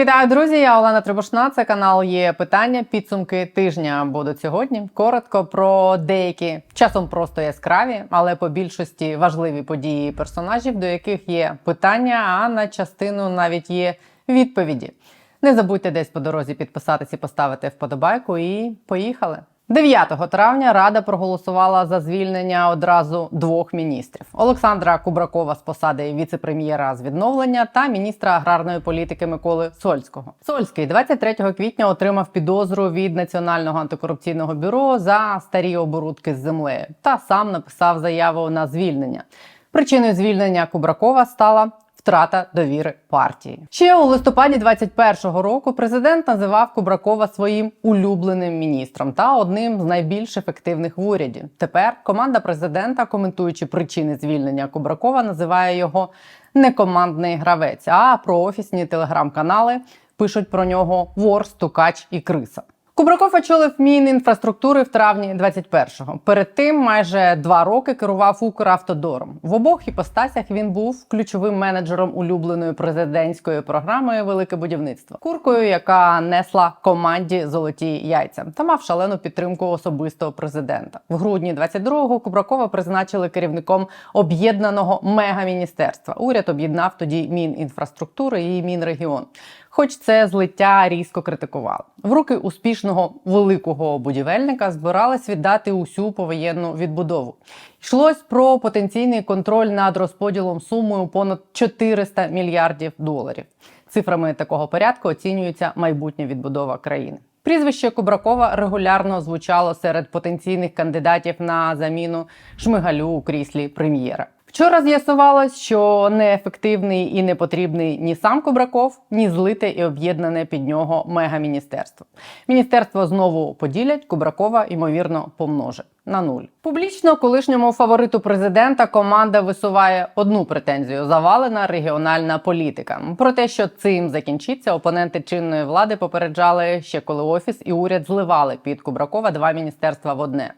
Вітаю, друзі! Я Олена Трибушна. Це канал є питання, підсумки тижня. Будуть сьогодні коротко про деякі часом просто яскраві, але по більшості важливі події персонажів, до яких є питання, а на частину навіть є відповіді. Не забудьте десь по дорозі підписатися, поставити вподобайку. І поїхали. 9 травня Рада проголосувала за звільнення одразу двох міністрів: Олександра Кубракова з посади віце-прем'єра з відновлення та міністра аграрної політики Миколи Сольського. Сольський 23 квітня отримав підозру від Національного антикорупційного бюро за старі оборудки з землею та сам написав заяву на звільнення. Причиною звільнення Кубракова стала втрата довіри партії. Ще у листопаді 21-го року президент називав Кубракова своїм улюбленим міністром та одним з найбільш ефективних в уряді. Тепер команда президента, коментуючи причини звільнення Кубракова, називає його не командний гравець, а проофісні телеграм-канали пишуть про нього вор, стукач і криса. Кубраков очолив Мінінфраструктури в травні 21-го. Перед тим майже два роки керував Укравтодором. В обох іпостасях він був ключовим менеджером улюбленої президентської програми Велике будівництво, куркою, яка несла команді золоті яйця та мав шалену підтримку особистого президента. В грудні 22-го Кубракова призначили керівником об'єднаного мегаміністерства. Уряд об'єднав тоді Мінінфраструктури і Мінрегіон. Хоч це злиття різко критикували. В руки успішного великого будівельника збирались віддати усю повоєнну відбудову. Йшлось про потенційний контроль над розподілом сумою понад 400 мільярдів доларів. Цифрами такого порядку оцінюється майбутня відбудова країни. Прізвище Кубракова регулярно звучало серед потенційних кандидатів на заміну Шмигалю у кріслі прем'єра. Вчора з'ясувалось, що неефективний і не потрібний ні сам Кубраков, ні злите і об'єднане під нього мегаміністерство. Міністерство знову поділять, Кубракова ймовірно помножить на нуль. Публічно колишньому фавориту президента команда висуває одну претензію: завалена регіональна політика. Про те, що цим закінчиться, опоненти чинної влади попереджали ще коли офіс і уряд зливали під Кубракова два міністерства в одне.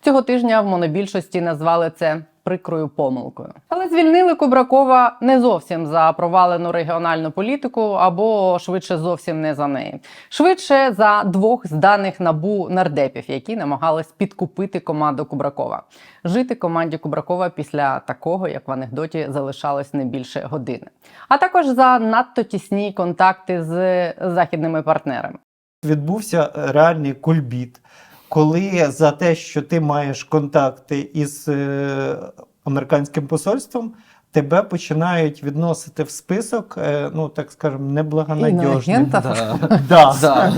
Цього тижня в монобільшості назвали це прикрою помилкою. Але звільнили Кубракова не зовсім за провалену регіональну політику, або швидше зовсім не за неї. Швидше за двох зданих набу нардепів, які намагались підкупити команду Кубракова. Жити команді Кубракова після такого, як в анекдоті, залишалось не більше години. А також за надто тісні контакти з західними партнерами. відбувся реальний кульбіт, коли за те, що ти маєш контакти із е, американським посольством, тебе починають відносити в список, е, ну так скажемо, неблагонадіжних. Да.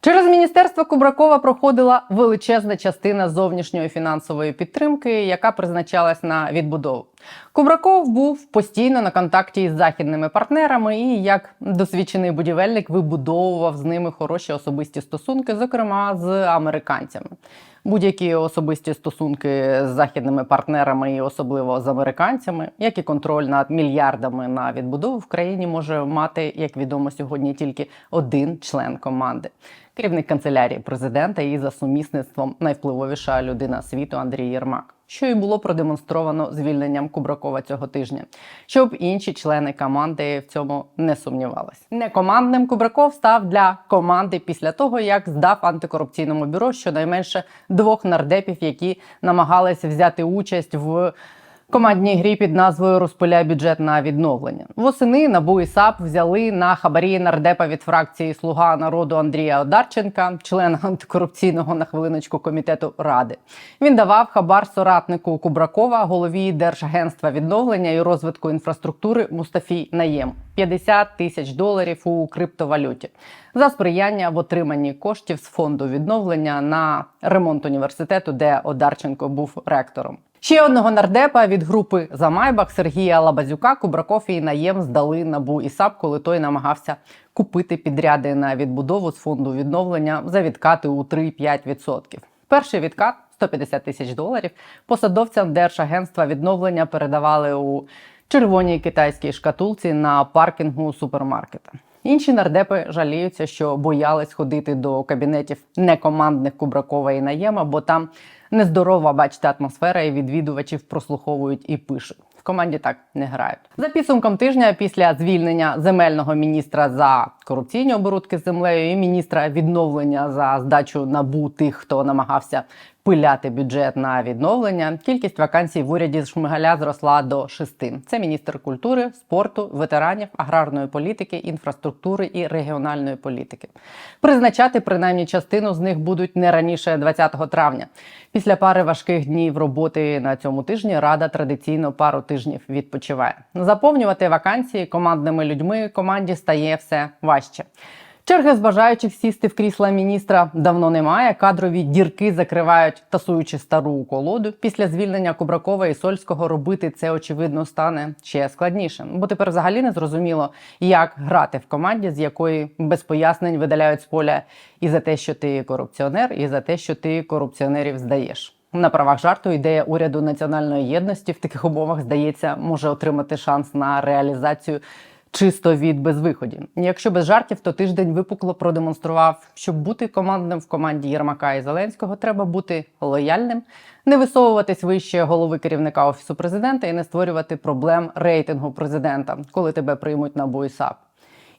Через міністерство Кубракова проходила величезна частина зовнішньої фінансової підтримки, яка призначалась на відбудову. Кубраков був постійно на контакті із західними партнерами і, як досвідчений будівельник, вибудовував з ними хороші особисті стосунки, зокрема з американцями. Будь-які особисті стосунки з західними партнерами, і особливо з американцями, як і контроль над мільярдами на відбудову в країні може мати, як відомо сьогодні, тільки один член команди. Керівник канцелярії президента і за сумісництвом найвпливовіша людина світу Андрій Єрмак, що і було продемонстровано звільненням Кубракова цього тижня, щоб інші члени команди в цьому не сумнівались. Некомандним Кубраков став для команди після того, як здав антикорупційному бюро щонайменше двох нардепів, які намагалися взяти участь в командній грі під назвою Розпиляй бюджет на відновлення. Восени НАБУ і САП взяли на хабарі нардепа від фракції Слуга народу Андрія Одарченка, члена антикорупційного на хвилиночку комітету ради. Він давав хабар соратнику Кубракова, голові Держагентства відновлення і розвитку інфраструктури Мустафі Наєм. 50 тисяч доларів у криптовалюті за сприяння в отриманні коштів з фонду відновлення на ремонт університету, де Одарченко був ректором. Ще одного нардепа від групи Замайбах Сергія Лабазюка Кубраков і Наєм здали набу і САП, коли той намагався купити підряди на відбудову з фонду відновлення за відкати у 3-5%. Перший відкат 150 тисяч доларів. Посадовцям Держагентства відновлення передавали у червоній китайській шкатулці на паркінгу супермаркета. Інші нардепи жаліються, що боялись ходити до кабінетів некомандних Кубракова і Наєма, бо там нездорова, бачите, атмосфера, і відвідувачів прослуховують і пишуть. В команді так не грають. За підсумком тижня, після звільнення земельного міністра за корупційні оборудки з землею і міністра відновлення за здачу набу тих, хто намагався пиляти бюджет на відновлення. Кількість вакансій в уряді Шмигаля зросла до шести. Це міністр культури, спорту, ветеранів, аграрної політики, інфраструктури і регіональної політики. Призначати принаймні частину з них будуть не раніше 20 травня. Після пари важких днів роботи на цьому тижні рада традиційно пару тижнів відпочиває. Заповнювати вакансії командними людьми команді стає все важче. Черги з бажаючих сісти в крісла міністра давно немає. Кадрові дірки закривають, тасуючи стару колоду. Після звільнення Кубракова і Сольського робити це очевидно стане ще складніше, бо тепер взагалі не зрозуміло, як грати в команді, з якої без пояснень видаляють з поля і за те, що ти корупціонер, і за те, що ти корупціонерів здаєш. На правах жарту ідея уряду національної єдності в таких умовах здається може отримати шанс на реалізацію чисто від безвиході. Якщо без жартів, то тиждень випукло продемонстрував, щоб бути командним в команді Єрмака і Зеленського, треба бути лояльним, не висовуватись вище голови керівника офісу президента і не створювати проблем рейтингу президента, коли тебе приймуть на БУІСАП.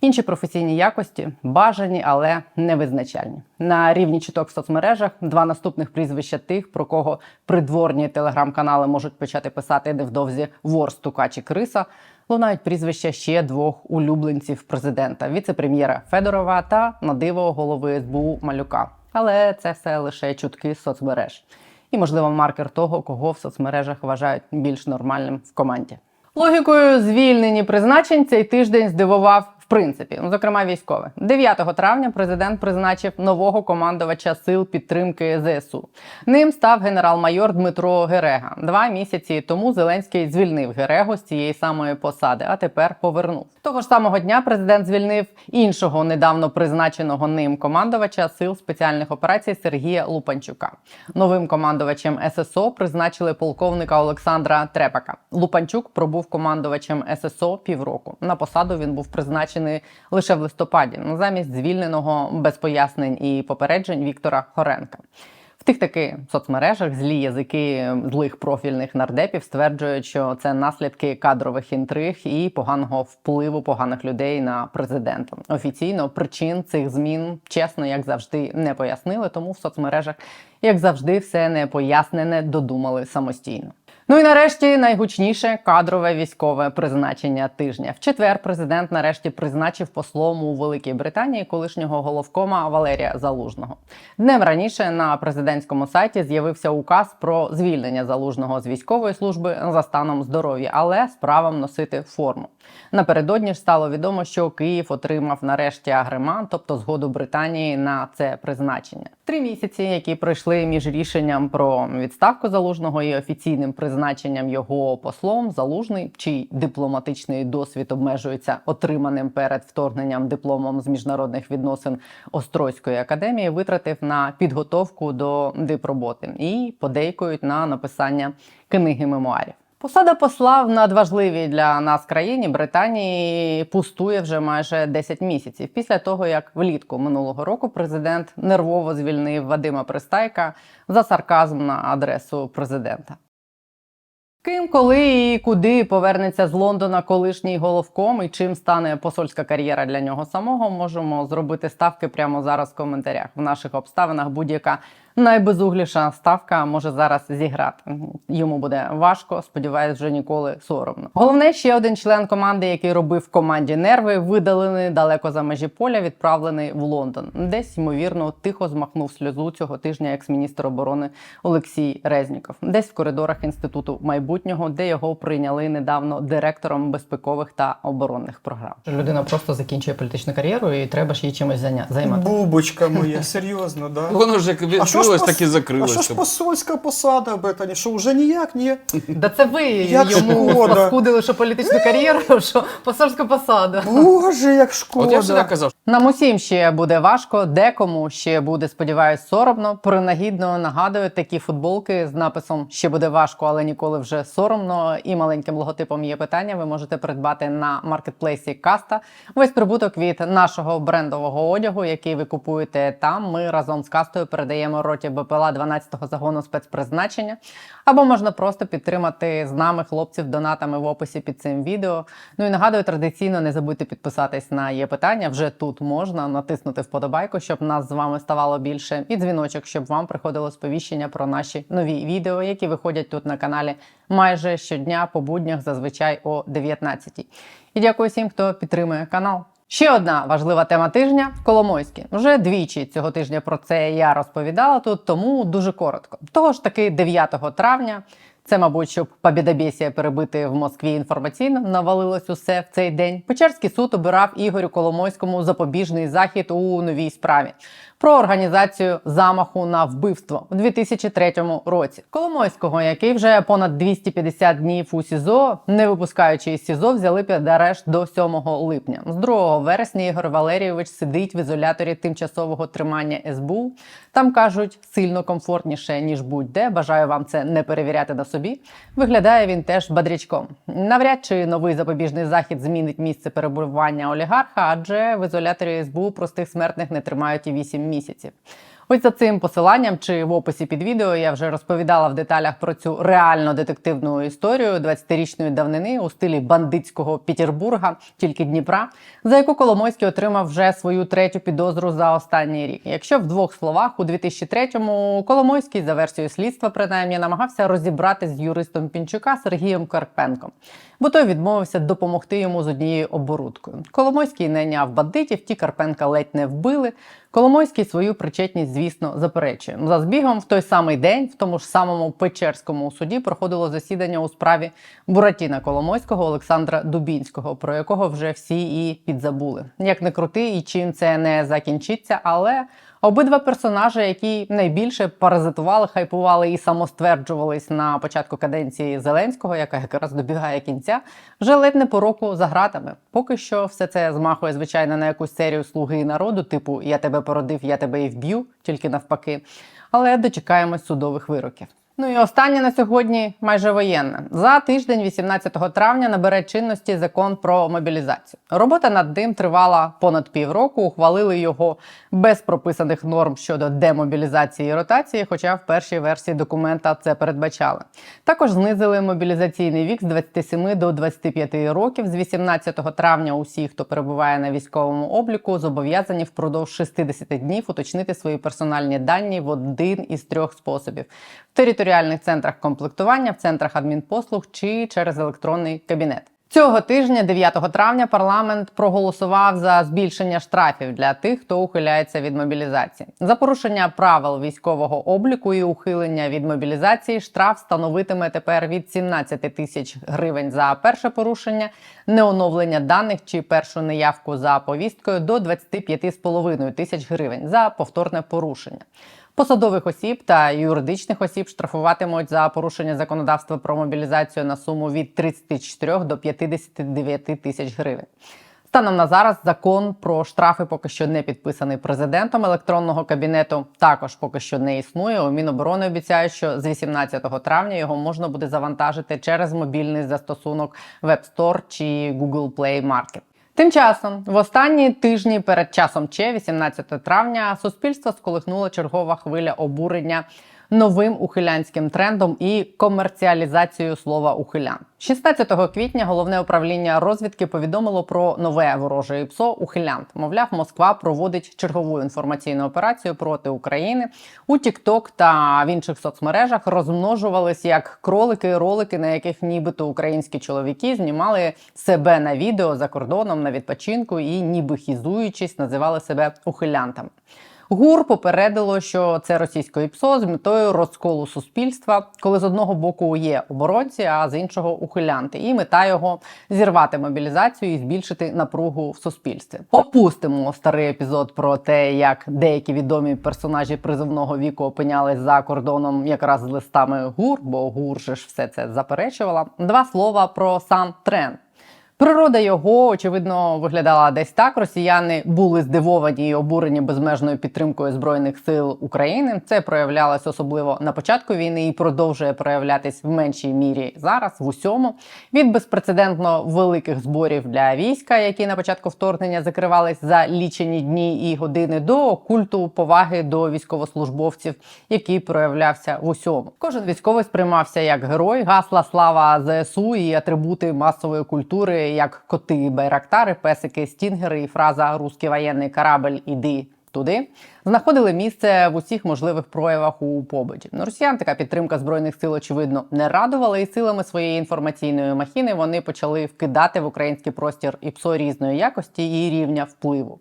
Інші професійні якості бажані, але невизначальні. На рівні чуток в соцмережах два наступних прізвища тих, про кого придворні телеграм-канали можуть почати писати невдовзі вор, стукач і криса. Лунають прізвища ще двох улюбленців президента: віце-прем'єра Федорова та на диво голови СБУ Малюка. Але це все лише чутки соцмереж. І, можливо, маркер того, кого в соцмережах вважають більш нормальним в команді. Логікою звільнені призначень цей тиждень здивував принципі, ну зокрема військове. 9 травня президент призначив нового командувача сил підтримки ЗСУ. Ним став генерал-майор Дмитро Герега. Два місяці тому Зеленський звільнив Герегу з цієї самої посади, а тепер повернув. Того ж самого дня президент звільнив іншого недавно призначеного ним командувача сил спеціальних операцій Сергія Лупанчука. Новим командувачем ССО призначили полковника Олександра Трепака. Лупанчук пробув командувачем ССО півроку. На посаду він був призначений лише в листопаді, ну, замість звільненого без пояснень і попереджень Віктора Хоренка. В тих таки соцмережах злі язики злих профільних нардепів стверджують, що це наслідки кадрових інтриг і поганого впливу поганих людей на президента. Офіційно причин цих змін, чесно, як завжди, не пояснили. Тому в соцмережах, як завжди, все непояснене додумали самостійно. Ну і нарешті найгучніше кадрове військове призначення тижня. В четвер президент нарешті призначив послом у Великій Британії колишнього головкома Валерія Залужного. Днем раніше на президентському сайті з'явився указ про звільнення залужного з військової служби за станом здоров'я, але з правом носити форму. Напередодні ж стало відомо, що Київ отримав нарешті агреман, тобто згоду Британії на це призначення. Три місяці, які пройшли між рішенням про відставку залужного і офіційним призначенням його послом, залужний, чий дипломатичний досвід обмежується отриманим перед вторгнненням дипломом з міжнародних відносин Острозької академії, витратив на підготовку до дипроботи і подейкують на написання книги мемуарів. Посада посла в надважливій для нас країні Британії пустує вже майже 10 місяців після того, як влітку минулого року президент нервово звільнив Вадима Пристайка за сарказм на адресу президента. Ким, коли і куди повернеться з Лондона колишній головком і чим стане посольська кар'єра для нього самого, можемо зробити ставки прямо зараз в коментарях. В наших обставинах будь-яка найбезугліша ставка може зараз зіграти. Йому буде важко, сподіваюсь, вже ніколи соромно. Головне, ще один член команди, який робив команді нерви, видалений далеко за межі поля, відправлений в Лондон. Десь ймовірно тихо змахнув сльозу цього тижня екс-міністр оборони Олексій Резніков. Десь в коридорах інституту майбутнього, де його прийняли недавно директором безпекових та оборонних програм. Людина просто закінчує політичну кар'єру і треба ж їй чимось займати. Бубочка моя, серйозно, да? Воно ж як відкрилось, так і А що ж посольська посада в Британії? Що вже ніяк, ні? Да це ви Як йому шкода. паскудили, що політичну кар'єру, що посольська посада. Боже, як шкода. От я завжди казав, Нам усім ще буде важко, декому ще буде, сподіваюсь, соромно. Принагідно нагадую такі футболки з написом Ще буде важко, але ніколи вже соромно. І маленьким логотипом є питання. Ви можете придбати на маркетплейсі Каста. Весь прибуток від нашого брендового одягу, який ви купуєте там. Ми разом з кастою передаємо роті БПЛА 12-го загону спецпризначення. Або можна просто підтримати з нами хлопців донатами в описі під цим відео. Ну і нагадую, традиційно не забудьте підписатись на є питання. Вже тут можна натиснути вподобайку, щоб нас з вами ставало більше, і дзвіночок, щоб вам приходило сповіщення про наші нові відео, які виходять тут на каналі майже щодня по буднях, зазвичай о 19 І дякую всім, хто підтримує канал. Ще одна важлива тема тижня Коломойський. Вже двічі цього тижня про це я розповідала тут, тому дуже коротко. Того ж таки, 9 травня. Це, мабуть, щоб побідобєсія перебити в Москві інформаційно, навалилось усе в цей день. Печерський суд обирав Ігорю Коломойському запобіжний захід у новій справі про організацію замаху на вбивство у 2003 році. Коломойського, який вже понад 250 днів у СІЗО, не випускаючи із СІЗО, взяли під арешт до 7 липня. З 2 вересня Ігор Валерійович сидить в ізоляторі тимчасового тримання СБУ. Там кажуть сильно комфортніше ніж будь-де. Бажаю вам це не перевіряти на собі. Виглядає він теж бадрячком. Навряд чи новий запобіжний захід змінить місце перебування олігарха, адже в ізоляторі СБУ простих смертних не тримають і 8 місяців. Ось за цим посиланням чи в описі під відео я вже розповідала в деталях про цю реально детективну історію 20-річної давнини у стилі бандитського Петербурга, тільки Дніпра, за яку Коломойський отримав вже свою третю підозру за останній рік. Якщо в двох словах, у 2003-му Коломойський за версією слідства принаймні намагався розібратись з юристом Пінчука Сергієм Карпенком, бо той відмовився допомогти йому з однією оборудкою. Коломойський найняв бандитів, ті Карпенка ледь не вбили. Коломойський свою причетність, звісно, заперечує. За збігом в той самий день, в тому ж самому Печерському суді, проходило засідання у справі Буратіна Коломойського Олександра Дубінського, про якого вже всі і підзабули. Як не крути, і чим це не закінчиться, але обидва персонажі, які найбільше паразитували, хайпували і самостверджувались на початку каденції Зеленського, яка якраз добігає кінця, вже ледь не по року за гратами. Поки що все це змахує, звичайно, на якусь серію слуги народу, типу Я тебе породив, я тебе і вб'ю, тільки навпаки. Але дочекаємось судових вироків. Ну і останнє на сьогодні майже воєнне. За тиждень, 18 травня, набере чинності закон про мобілізацію. Робота над ним тривала понад півроку. Ухвалили його без прописаних норм щодо демобілізації і ротації, хоча в першій версії документа це передбачали. Також знизили мобілізаційний вік з 27 до 25 років. З 18 травня усі, хто перебуває на військовому обліку, зобов'язані впродовж 60 днів уточнити свої персональні дані в один із трьох способів: в територіальних центрах комплектування, в центрах адмінпослуг чи через електронний кабінет. Цього тижня, 9 травня, парламент проголосував за збільшення штрафів для тих, хто ухиляється від мобілізації. За порушення правил військового обліку і ухилення від мобілізації штраф становитиме тепер від 17 тисяч гривень за перше порушення, неоновлення даних чи першу неявку за повісткою до 25,5 тисяч гривень за повторне порушення. Посадових осіб та юридичних осіб штрафуватимуть за порушення законодавства про мобілізацію на суму від 34 до 59 тисяч гривень. Станом на зараз закон про штрафи поки що не підписаний президентом електронного кабінету. Також поки що не існує. У Міноборони обіцяють, що з 18 травня його можна буде завантажити через мобільний застосунок Web Store чи Google Play Market. Тим часом, в останні тижні перед часом Че, 18 травня, суспільство сколихнула чергова хвиля обурення новим ухилянським трендом і комерціалізацією слова ухилян. 16 квітня головне управління розвідки повідомило про нове вороже ІПСО ухилянт. Мовляв, Москва проводить чергову інформаційну операцію проти України. У TikTok та в інших соцмережах розмножувались як кролики, ролики, на яких нібито українські чоловіки знімали себе на відео за кордоном на відпочинку і, ніби хізуючись, називали себе ухилянтами. ГУР попередило, що це російське ІПСО з метою розколу суспільства, коли з одного боку є оборонці, а з іншого ухилянти. І мета його зірвати мобілізацію і збільшити напругу в суспільстві. Опустимо старий епізод про те, як деякі відомі персонажі призовного віку опинялись за кордоном якраз з листами ГУР, бо ГУР же ж все це заперечувала. Два слова про сам тренд. Природа його очевидно виглядала десь так. Росіяни були здивовані і обурені безмежною підтримкою збройних сил України. Це проявлялось особливо на початку війни і продовжує проявлятись в меншій мірі зараз в усьому. Від безпрецедентно великих зборів для війська, які на початку вторгнення закривались за лічені дні і години, до культу поваги до військовослужбовців, який проявлявся в усьому. Кожен військовий сприймався як герой, гасла слава ЗСУ і атрибути масової культури, як коти, байрактари, песики, стінгери і фраза Руський воєнний корабль іди. Туди знаходили місце в усіх можливих проявах у побуті. Ну, Росіян така підтримка збройних сил очевидно не радувала, і силами своєї інформаційної махіни вони почали вкидати в український простір і ПСО різної якості і рівня впливу.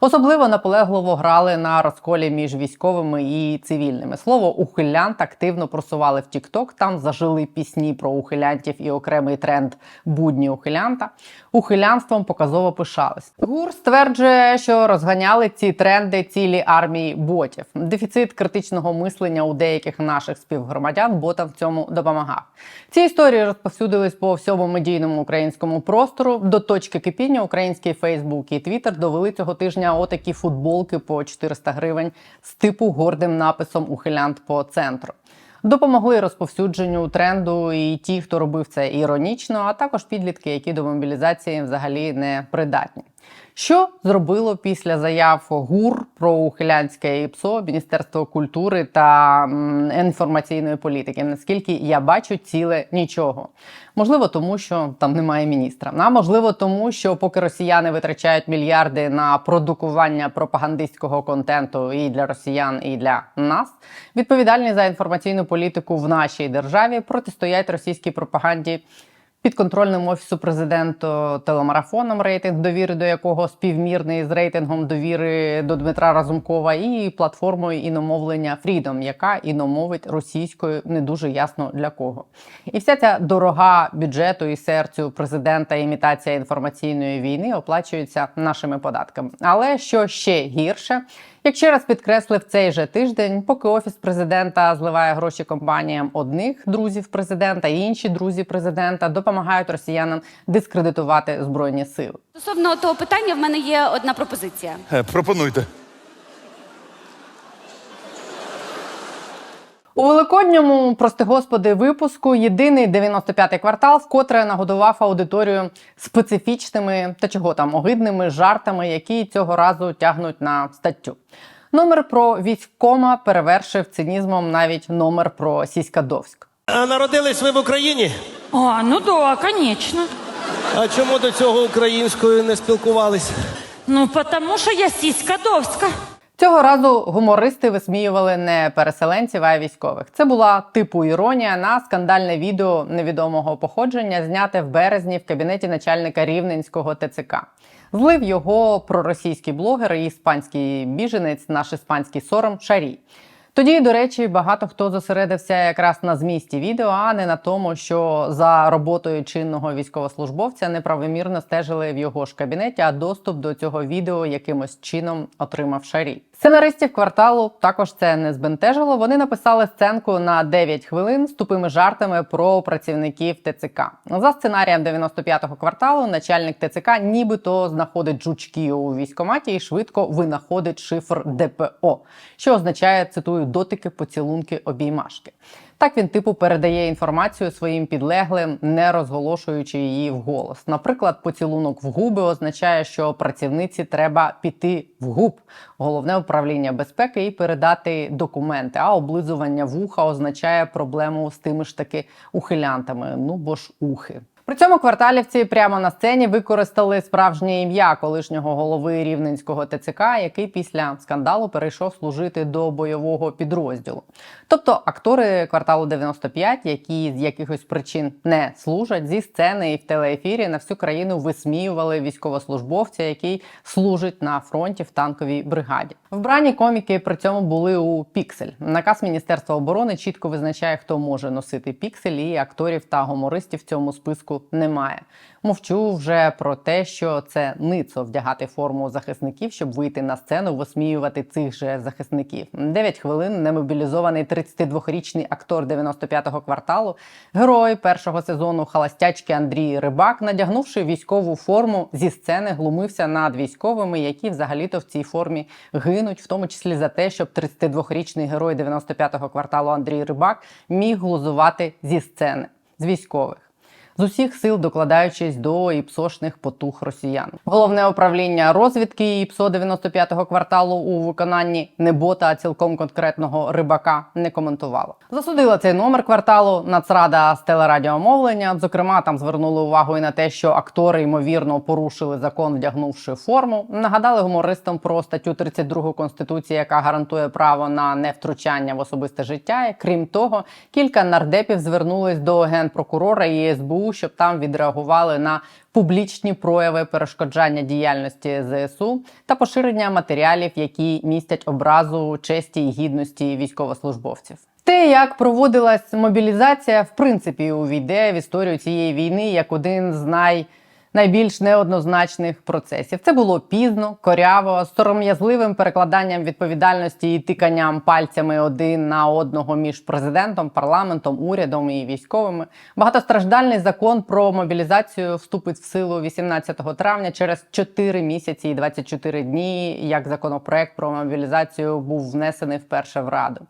Особливо наполегливо грали на розколі між військовими і цивільними. Слово ухилянт активно просували в TikTok, Там зажили пісні про ухилянтів і окремий тренд будні ухилянта. Ухилянством показово пишались. ГУР стверджує, що розганяли ці тренди цілі армії ботів. Дефіцит критичного мислення у деяких наших співгромадян ботам в цьому допомагав. Ці історії розповсюдились по всьому медійному українському простору. До точки кипіння український Фейсбук і Твіттер довели цього тижня отакі футболки по 400 гривень з типу гордим написом Ухилянт по центру. Допомогли розповсюдженню тренду і ті, хто робив це іронічно, а також підлітки, які до мобілізації взагалі не придатні. Що зробило після заяв ГУР про ухилянське ІПСО, Міністерство культури та інформаційної політики? Наскільки я бачу, ціле нічого. Можливо, тому що там немає міністра. А можливо, тому що поки росіяни витрачають мільярди на продукування пропагандистського контенту і для росіян, і для нас, відповідальні за інформаційну політику в нашій державі протистоять російській пропаганді. Підконтрольним офісу президента телемарафоном, рейтинг довіри до якого співмірний з рейтингом довіри до Дмитра Разумкова, і платформою іномовлення Freedom, яка іномовить російською не дуже ясно для кого. І вся ця дорога бюджету і серцю президента імітація інформаційної війни оплачується нашими податками. Але що ще гірше, як ще раз підкреслив цей же тиждень, поки офіс президента зливає гроші компаніям одних друзів президента, інші друзі президента допомагають росіянам дискредитувати збройні сили. Стосовно того питання, в мене є одна пропозиція. Е, Пропонуйте. У великодньому, прости господи, випуску єдиний 95-й квартал вкотре нагодував аудиторію специфічними та чого там огидними жартами, які цього разу тягнуть на статтю. Номер про військкома перевершив цинізмом навіть номер про Сіськадовськ. А народились ви в Україні? А, ну да, конечно. А чому до цього українською не спілкувались? Ну, потому что я сиська Довска. Цього разу гумористи висміювали не переселенців, а військових. Це була типу іронія на скандальне відео невідомого походження, зняте в березні в кабінеті начальника рівненського ТЦК. Злив його проросійський блогер і іспанський біженець, наш іспанський сором Шарій. Тоді, до речі, багато хто зосередився якраз на змісті відео, а не на тому, що за роботою чинного військовослужбовця неправомірно стежили в його ж кабінеті, а доступ до цього відео якимось чином отримав шарій. Сценаристів кварталу також це не збентежило. Вони написали сценку на 9 хвилин з тупими жартами про працівників ТЦК. За сценарієм 95-го кварталу начальник ТЦК нібито знаходить жучки у військкоматі і швидко винаходить шифр ДПО, що означає цитую дотики, поцілунки, обіймашки. Так він типу передає інформацію своїм підлеглим, не розголошуючи її вголос. Наприклад, поцілунок в губи означає, що працівниці треба піти в губ, головне управління безпеки і передати документи. А облизування вуха означає проблему з тими ж таки ухилянтами. Ну бо ж ухи. При цьому кварталівці прямо на сцені використали справжнє ім'я колишнього голови рівненського ТЦК, який після скандалу перейшов служити до бойового підрозділу. Тобто актори кварталу 95, які з якихось причин не служать зі сцени і в телеефірі на всю країну висміювали військовослужбовця, який служить на фронті в танковій бригаді. Вбрані коміки при цьому були у піксель. Наказ Міністерства оборони чітко визначає, хто може носити піксель, і акторів та гумористів в цьому списку немає. Мовчу вже про те, що це ницо вдягати форму захисників, щоб вийти на сцену, висміювати цих же захисників. 9 хвилин немобілізований 32-річний актор 95-го кварталу, герой першого сезону халастячки Андрій Рибак, надягнувши військову форму зі сцени, глумився над військовими, які взагалі-то в цій формі гинуть, в тому числі за те, щоб 32-річний герой 95-го кварталу Андрій Рибак міг глузувати зі сцени з військових. З усіх сил докладаючись до іпсошних потух росіян. Головне управління розвідки ІПСО 95-го кварталу у виконанні не бота, а цілком конкретного рибака не коментувало. Засудила цей номер кварталу Нацрада з телерадіомовлення. Зокрема, там звернули увагу і на те, що актори ймовірно порушили закон, вдягнувши форму. Нагадали гумористам про статтю 32 конституції, яка гарантує право на невтручання в особисте життя. Крім того, кілька нардепів звернулись до генпрокурора і СБУ, щоб там відреагували на публічні прояви перешкоджання діяльності ЗСУ та поширення матеріалів, які містять образу честі і гідності військовослужбовців. Те, як проводилась мобілізація, в принципі, увійде в історію цієї війни як один з най найбільш неоднозначних процесів. Це було пізно, коряво, сором'язливим перекладанням відповідальності і тиканням пальцями один на одного між президентом, парламентом, урядом і військовими. Багатостраждальний закон про мобілізацію вступить в силу 18 травня через 4 місяці і 24 дні. Як законопроект про мобілізацію був внесений вперше в раду.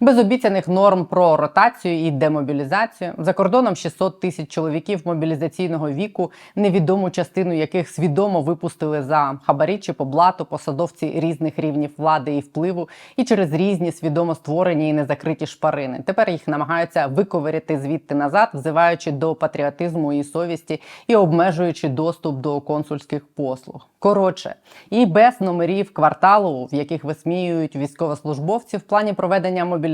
Без обіцяних норм про ротацію і демобілізацію за кордоном 600 тисяч чоловіків мобілізаційного віку, невідому частину яких свідомо випустили за хабарі чи поблату посадовці різних рівнів влади і впливу, і через різні свідомо створені і незакриті шпарини. Тепер їх намагаються виковиряти звідти назад, взиваючи до патріотизму і совісті і обмежуючи доступ до консульських послуг. Коротше, і без номерів кварталу, в яких висміюють військовослужбовців, в плані проведення мобілізації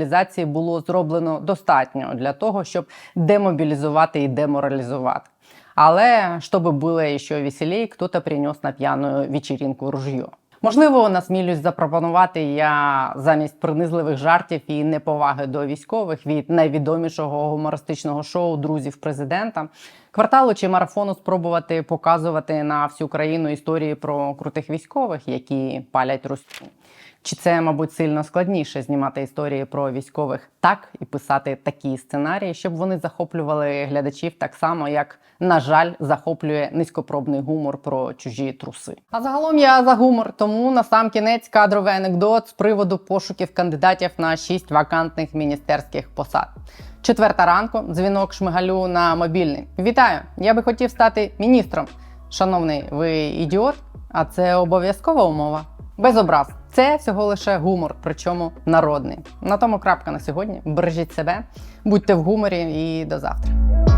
було зроблено достатньо для того, щоб демобілізувати і деморалізувати. Але щоб було ще веселей, хто-то принес на п'яну вечеринку ружье. Можливо, насмілюсь запропонувати я замість принизливих жартів і неповаги до військових від найвідомішого гумористичного шоу Друзів президента кварталу чи марафону спробувати показувати на всю країну історії про крутих військових, які палять Русь. Чи це, мабуть, сильно складніше знімати історії про військових так і писати такі сценарії, щоб вони захоплювали глядачів так само, як, на жаль, захоплює низькопробний гумор про чужі труси. А загалом я за гумор, тому на сам кінець кадровий анекдот з приводу пошуків кандидатів на шість вакантних міністерських посад. Четверта ранку, дзвінок шмигалю на мобільний. Вітаю! Я би хотів стати міністром. Шановний, ви ідіот? А це обов'язкова умова. Без образ. Це всього лише гумор, причому народний. На тому крапка на сьогодні. Бережіть себе, будьте в гуморі і до завтра.